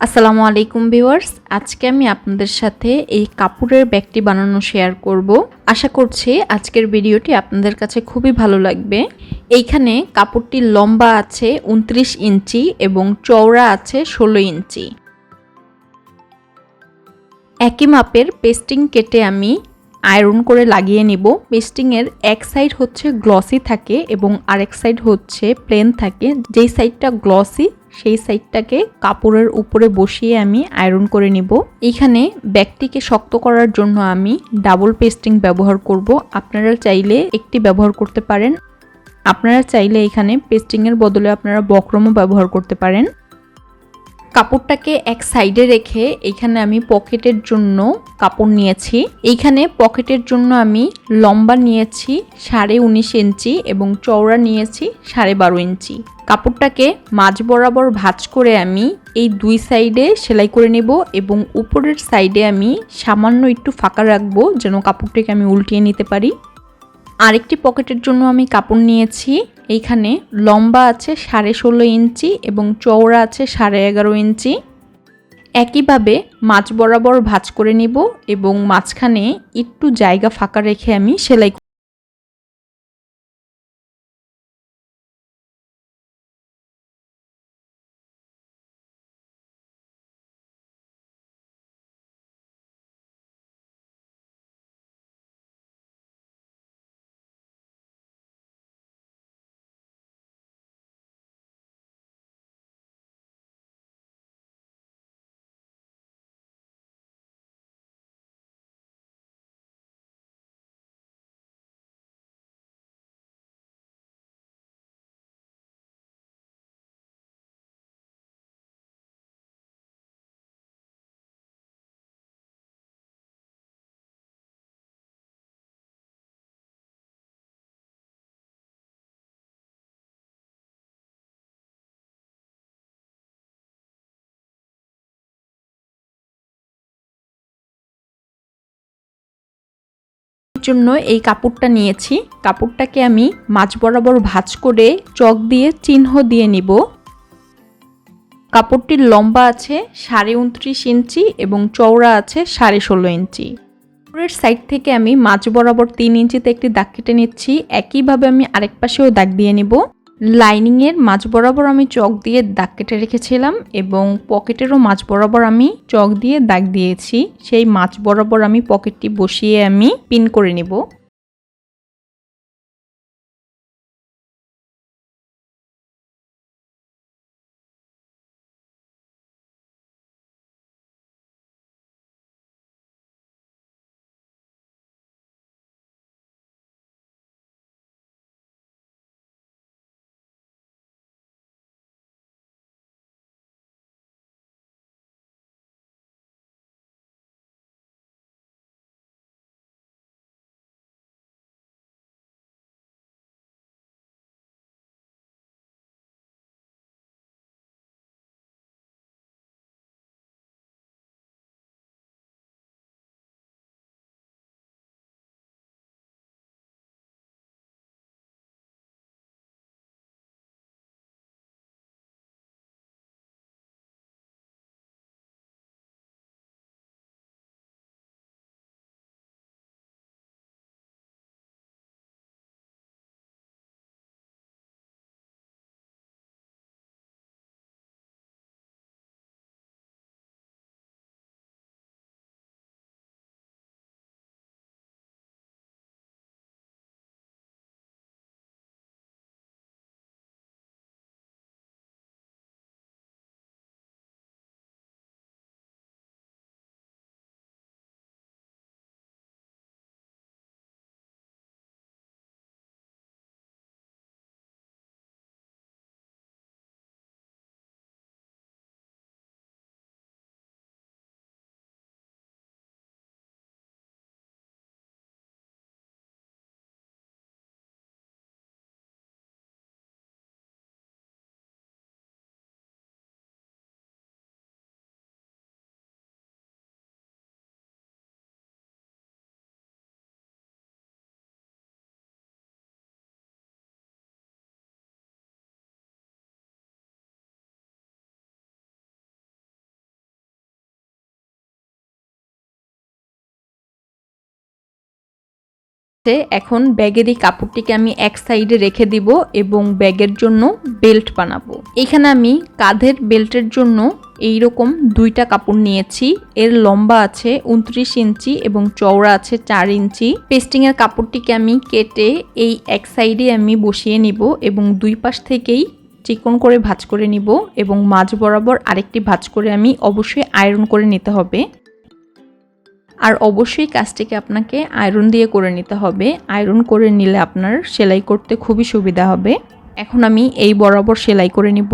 আসসালামু আলাইকুম ভিউয়ার্স। আজকে আমি আপনাদের সাথে এই কাপড়ের ব্যাগটি বানানো শেয়ার করব। আশা করছি আজকের ভিডিওটি আপনাদের কাছে খুবই ভালো লাগবে। এইখানে কাপড়টি লম্বা আছে উনত্রিশ ইঞ্চি এবং চওড়া আছে ষোলো ইঞ্চি। একই মাপের পেস্টিং কেটে আমি আয়রন করে লাগিয়ে নিব। পেস্টিংয়ের এক সাইড হচ্ছে গ্লসি থাকে এবং আরেক সাইড হচ্ছে প্লেন থাকে। যেই সাইডটা গ্লসি সেই সাইডটাকে কাপড়ের উপরে বসিয়ে আমি আয়রন করে নিব। এখানে ব্যাগটিকে শক্ত করার জন্য আমি ডাবল পেস্টিং ব্যবহার করব। আপনারা চাইলে একটি ব্যবহার করতে পারেন। আপনারা চাইলে এখানে পেস্টিংয়ের বদলে আপনারা বক্রমও ব্যবহার করতে পারেন। কাপড়টাকে এক সাইডে রেখে এখানে আমি পকেটের জন্য কাপড় নিয়েছি। এইখানে পকেটের জন্য আমি লম্বা নিয়েছি সাড়ে উনিশ ইঞ্চি এবং চওড়া নিয়েছি সাড়ে বারো ইঞ্চি। কাপড়টাকে মাঝ বরাবর ভাঁজ করে আমি এই দুই সাইডে সেলাই করে নেব এবং উপরের সাইডে আমি সামান্য একটু ফাঁকা রাখব যেন কাপড়টাকে আমি উল্টিয়ে নিতে পারি। আরেকটি পকেটের জন্য আমি কাপড় নিয়েছি এইখানে লম্বা আছে সাড়ে ষোলো ইঞ্চি এবং চওড়া আছে সাড়ে এগারো ইঞ্চি। একইভাবে মাছ বরাবর ভাঁজ করে নিব এবং মাঝখানে একটু জায়গা ফাঁকা রেখে আমি সেলাই জন্য এই কাপড়টা নিয়েছি। কাপড়টাকে আমি মাছ বরাবর ভাঁজ করে চক দিয়ে চিহ্ন দিয়ে নিব। কাপড়টির লম্বা আছে সাড়ে উনত্রিশ ইঞ্চি এবং চওড়া আছে সাড়ে ষোলো ইঞ্চি। কাপড়ের সাইড থেকে আমি মাছ বরাবর তিন ইঞ্চিতে একটি দাগ কেটে নিচ্ছি। একইভাবে আমি আরেক পাশেও দাগ দিয়ে নিব। লাইনিংয়ের মাছ বরাবর আমি চক দিয়ে দাগ কেটে রেখেছিলাম এবং পকেটেরও মাছ বরাবর আমি চক দিয়ে দাগ দিয়েছি। সেই মাছ বরাবর আমি পকেটটি বসিয়ে আমি পিন করে নেব। এখন ব্যাগের এই কাপড়টিকে আমি এক সাইডে রেখে দিব এবং ব্যাগের জন্য বেল্ট বানাবো। এখানে আমি কাঁধের বেল্টের জন্য এই রকম দুইটা কাপড় নিয়েছি। এর লম্বা আছে উনত্রিশ ইঞ্চি এবং চওড়া আছে চার ইঞ্চি। পেস্টিং এর কাপড়টিকে আমি কেটে এই এক সাইডে আমি বসিয়ে নিব এবং দুই পাশ থেকেই চিকন করে ভাঁজ করে নিব এবং মাঝ বরাবর আরেকটি ভাঁজ করে আমি অবশ্যই আয়রন করে নিতে হবে। আর অবশ্যই কাজটিকে আপনাকে আয়রন দিয়ে করে নিতে হবে। আয়রন করে নিলে আপনার সেলাই করতে খুবই সুবিধা হবে। এখন আমি এই বরাবর সেলাই করে নিব।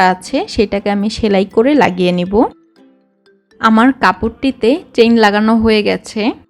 আছে সেটাকে আমি সেলাই করে লাগিয়ে নিব। আমার কাপড়টিতে চেইন লাগানো হয়ে গেছে।